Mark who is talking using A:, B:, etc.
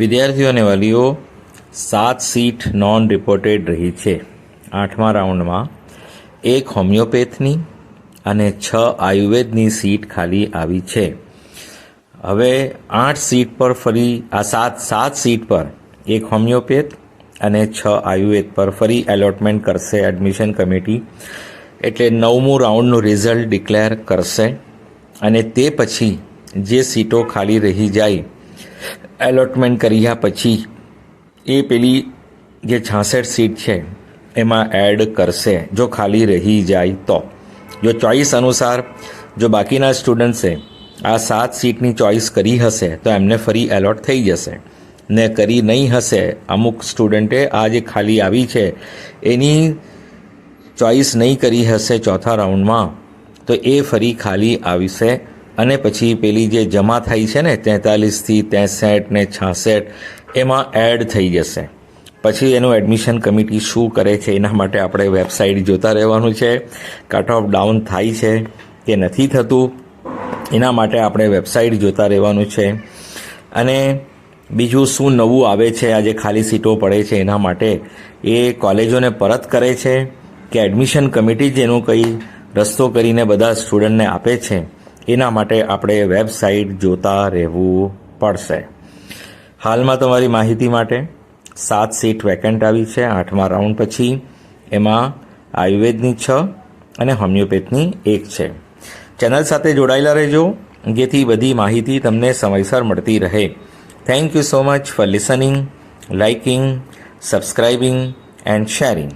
A: વિદ્યાર્થીઓ અને વાલીઓ, સાત સીટ નોન રિપોર્ટેડ રહી છે. આઠમા રાઉન્ડમાં એક હોમિયોપેથની અને છ આયુર્વેદની સીટ ખાલી આવી છે. હવે આઠ સીટ પર ફરી, આ સાત સાત સીટ પર એક હોમિયોપેથ અને છ આયુર્વેદ પર ફરી એલોટમેન્ટ કરશે એડમિશન કમિટી એટલે નવમું રાઉન્ડનું રિઝલ્ટ ડિક્લેર કરશે. અને તે પછી જે સીટો ખાલી રહી જાય એલોટમેન્ટ કર્યા પછી એ પેલી જે છાસઠ સીટ છે, એમાં એડ કરશે. જો ખાલી રહી જાય તો. જો ચોઈસ અનુસાર જો બાકીના સ્ટુડન્ટ્સે આ સાત સીટની ચોઈસ કરી હશે, તો એમને ફરી એલોટ થઈ જશે. ને કરી નહીં હશે, અમુક સ્ટુડન્ટે આ જે ખાલી આવી છે, એની ચોઈસ નહીં કરી હશે ચોથા રાઉન્ડમાં તો એ ફરી ખાલી આવશે અને પછી પેલી જે જમા થઈ છે ને તેતાલીસથી ત્રેસઠ ને છાસઠ, એમાં એડ થઈ જશે. પછી એનું એડમિશન કમિટી શું કરે છે એના માટે આપણે વેબસાઇટ જોતા રહેવાનું છે. કટ ઓફ ડાઉન થાય છે કે નથી થતું, એના માટે આપણે વેબસાઇટ જોતા રહેવાનું છે. અને બીજું શું નવું આવે છે આજે ખાલી સીટો પડે છે એના માટે, એ કોલેજોને પરત કરે છે કે એડમિશન કમિટી જ એનું કંઈ રસ્તો કરીને બધા સ્ટુડન્ટને આપે છે? એના માટે આપણે વેબસાઇટ જોતા રહેવું પડશે. હાલમાં તમારી માહિતી માટે સાત સીટ વેકેન્ટ આવી છે. આઠમા રાઉન્ડ પછી એમાં આયુર્વેદની છ અને હોમિયોપેથની એક છે. ચેનલ સાથે જોડાયેલા રહેજો. જેથી બધી માહિતી તમને સમયસર મળતી રહે. Thank you so much for listening liking subscribing and sharing